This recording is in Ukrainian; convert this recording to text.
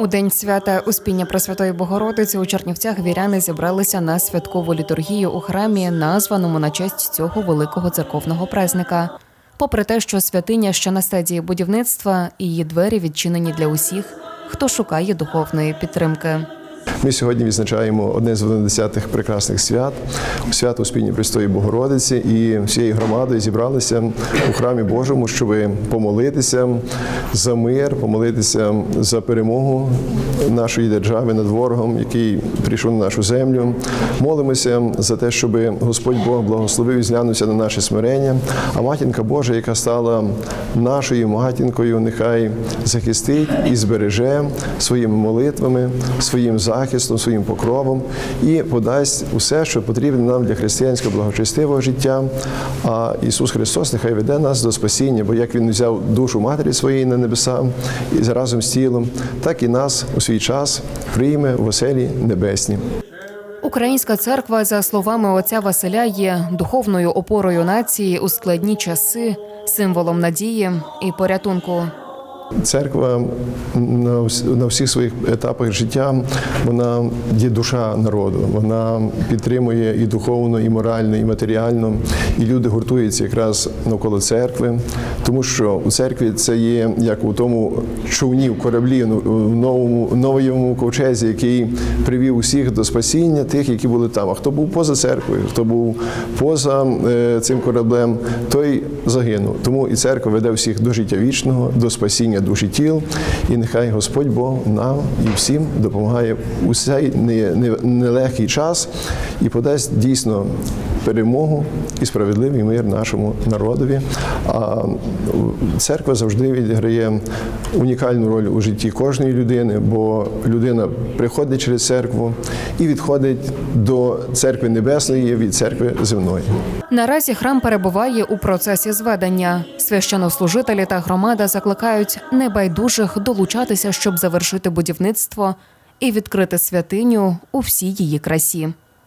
У день свята Успіння Пресвятої Богородиці у Чернівцях віряни зібралися на святкову літургію у храмі, названому на честь цього великого церковного празника. Попри те, що святиня ще на стадії будівництва, її двері відчинені для усіх, хто шукає духовної підтримки. Ми сьогодні відзначаємо одне з 11 прекрасних свят свято Успіння Престої Богородиці і всією громадою зібралися у храмі Божому, щоб помолитися за мир, помолитися за перемогу нашої держави над ворогом, який прийшов на нашу землю. Молимося за те, щоб Господь Бог благословив і зглянувся на наше смирення. А матінка Божа, яка стала нашою матінкою, нехай захистить і збереже своїми молитвами, своїм захистом, своїм покровом і подасть усе, що потрібно нам для християнського благочестивого життя. А Ісус Христос нехай веде нас до спасіння, бо як Він взяв душу матері своєї на небеса і разом з тілом, так і нас у свій час прийме в оселі небесні. Українська церква, за словами отця Василя, є духовною опорою нації у складні часи, символом надії і порятунку. Церква на всіх своїх етапах життя вона є душа народу. Вона підтримує і духовно, і морально, і матеріально. І люди гуртуються якраз навколо церкви, тому що у церкві це є як у тому човні в кораблі ну, в новому новому ковчезі, який привів усіх до спасіння, тих, які були там. А хто був поза церквою, хто був поза е, цим кораблем, той загинув. Тому і церква веде всіх до життя вічного, до спасіння душі тіл. І нехай Господь Бог нам і всім допомагає у цей не- не- нелегкий час і подасть дійсно перемогу і справедливий мир нашому народові. А церква завжди відіграє унікальну роль у житті кожної людини, бо людина приходить через церкву і відходить до церкви небесної від церкви земної. Наразі храм перебуває у процесі зведення. Священнослужителі та громада закликають небайдужих долучатися, щоб завершити будівництво і відкрити святиню у всій її красі.